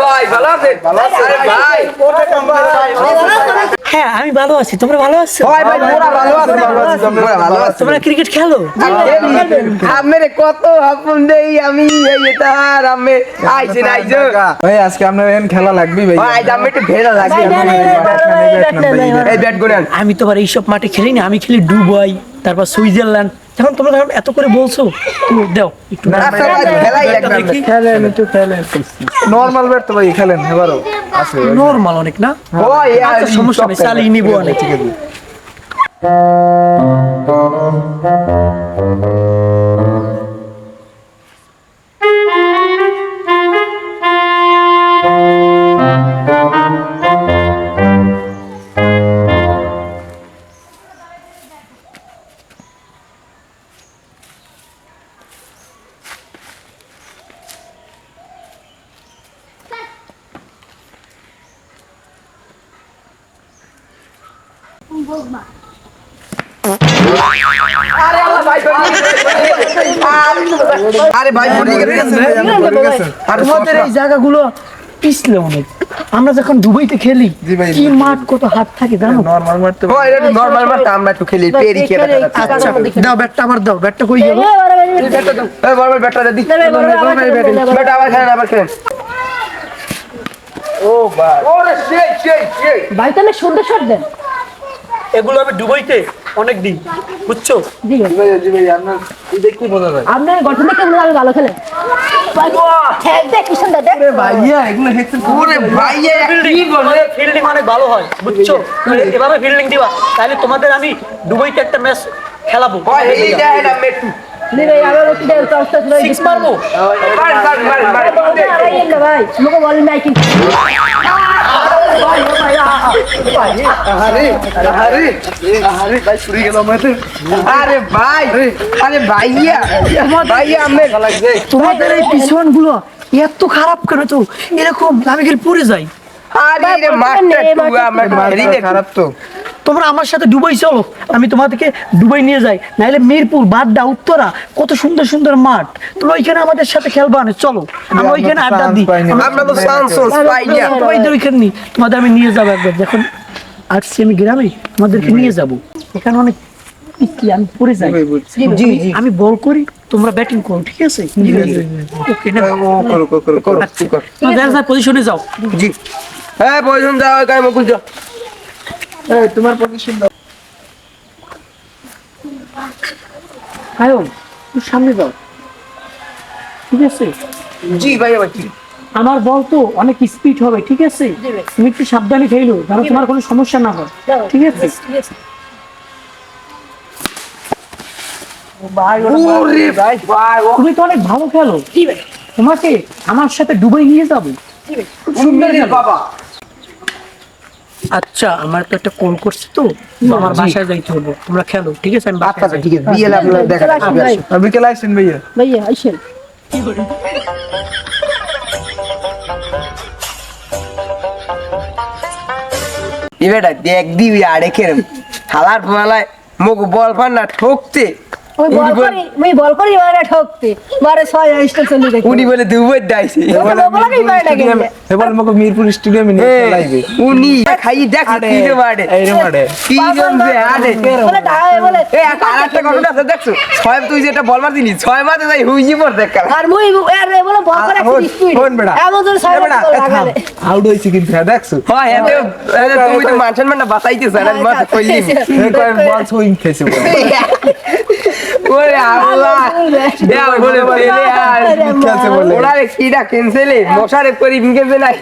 ভাই ভালো আছে। ভালো আছে। ভাই হ্যাঁ আমি ভালো আছি তোমরা ভালো আছো ভাই ভাই তোমরা ভালো আছো ভালো আছো তোমরা ভালো আছো তোমরা ক্রিকেট খেলো আমারে কত আপন দেই আমি এই এটা আর আমি আইছি না আইছো ভাই আজকে আপনার এখানে খেলা লাগবে ভাই ভাই আমি একটু ভেড়া লাগি এই ব্যাট করেন আমি তো আর এইসব মাঠে খেলি না আমি খেলি দুবাই তারপর সুইজারল্যান্ড এখন তোমরা যখন এত করে বলছো তুমি দাও একটু নর্মাল ব্যাট তো ভাই খেলেন এবারও। আছে নর্মাল অনেক না? ওই আচ্ছা সমস্যা নেই চালিয়ে নিবো অনেক। ঠিক আছে। আরে ভাই পড়ে গেছে। আর তোমাদের এই জায়গাগুলো পিছলে অনেক। আমরা যখন দুবাইতে খেলি কি মাঠ কত হাত থাকে জানো? নর্মাল ব্যাট তো ও এটা নরমাল মাঠ আমরা একটু খেলি। পেরি খেলা আচ্ছা দাও ব্যাটটা আবার দাও ব্যাটটা কই গেল? এই বল বল ব্যাটটা দি ব্যাট আবার খেলেন আবার খেলেন। ও ভাই। ওরে সেই সেই সেই ভাই তাহলে সুন্দর শট দেন। এগুলো আমি দুবাইতে অনেক দিন বুঝছ? জি। ভাই। ভাই জি ভাই আপনার গঠন দেখে মনে হয় আমি ভালো বলে ফিল্ডিং অনেক ভালো হয় বুঝছ? এভাবে ফিল্ডিং দিবা তাহলে তোমাদের আমি দুবাইতে একটা ম্যাচ খেলাবো। সিক্স মারবো? ভাই। নাই আরে ভাই আরে ভাইয়া তোমাদের এই পিছনগুলো এত খারাপ কেন তো এরকম আমি পড়ে যাই আরে দেখ খারাপ তো তোমরা আমার সাথে দুবাই চলো আমি তোমাদেরকে দুবাই নিয়ে যাই। নাহলে মিরপুর বাড্ডা উত্তরা কত সুন্দর সুন্দর মাঠ। তোমরা ওইখানে আমাদের সাথে খেলবা না চলো। আমরা ওইখানে আড্ডা দিই। আমরা- আমরা তো চান্স পাই না তোমাদের ওইখানে নিই। তোমাদের আমি নিয়ে যাব একবার। যখন আসছি আমি গ্রামে তোমাদেরকে নিয়ে যাব। এখানে অনেক আমি পড়ে যাই। ভাই বলছি জি জি আমি বল করি তোমরা ব্যাটিং করো ঠিক আছে? ওকে না? পজিশনে যাও। জি। হ্যাঁ বলুন যাও গায়ে মুকুল যাও। এই তোমার পজিশন দাও। আয়ো তুই সামনে যাও। ঠিক আছে? জি ভাই আমার বল তো অনেক স্পিড হবে ঠিক আছে? তুমি একটু সাবধানে খেলো যেন তোমার কোনো সমস্যা না হয়। ঠিক আছে? তুমি তো অনেক ভালো খেলো। তোমাকে আমার সাথে দুবাই নিয়ে যাব। সুন্দর বাবা। আচ্ছা আমার তো একটা কল করছে তো। আমার বাসায় যাইতে হবে তোমরা খেলো ঠিক আছে? আমি আচ্ছা বাসায় ঠিক আছে। বিয়ে লাগল দেখা ভাই আর বিকেল আসছেন ভাইয়া? ভাইয়া আইসেন এবারে দেখ দিবি আরে কেরম। হালার ফালায় মুখ বল পান না ঠকতে। ওই বল করি বল ঠকতে। ছয় চলে দেখি উনি বলে দুবার না কিন্তু এবার আমাকে মিরপুর স্টেডিয়ামে নিয়ে খেলাইবে উনি খাই দেখ কি রে মারে এই রে মারে কি জমছে আরে বলে ঢাকায় বলে এই আরেকটা ঘটনা আছে দেখছ? ছয় তুই যেটা বল মার দিলি ছয় মারতে যাই হুইজি পর দেখ আর মুই এর বলে বল করে স্পিড হন বেটা। এমন জোরে ছয় বেটা, বল এ থাম। লাগালে আউট হয়েছে কিন্তু হ্যাঁ দেখছ? হয় এতে এতে তুমি তো মান সম্মান বাঁচাইতেছ আর মাথা কইলি। বল সুইং খেয়েছে বলে। ওরে আল্লাহ। দেও বলে পেলে আর। বলে। ওরা কিডা ক্যান্সেলে মশারে করি বিকেছে নাই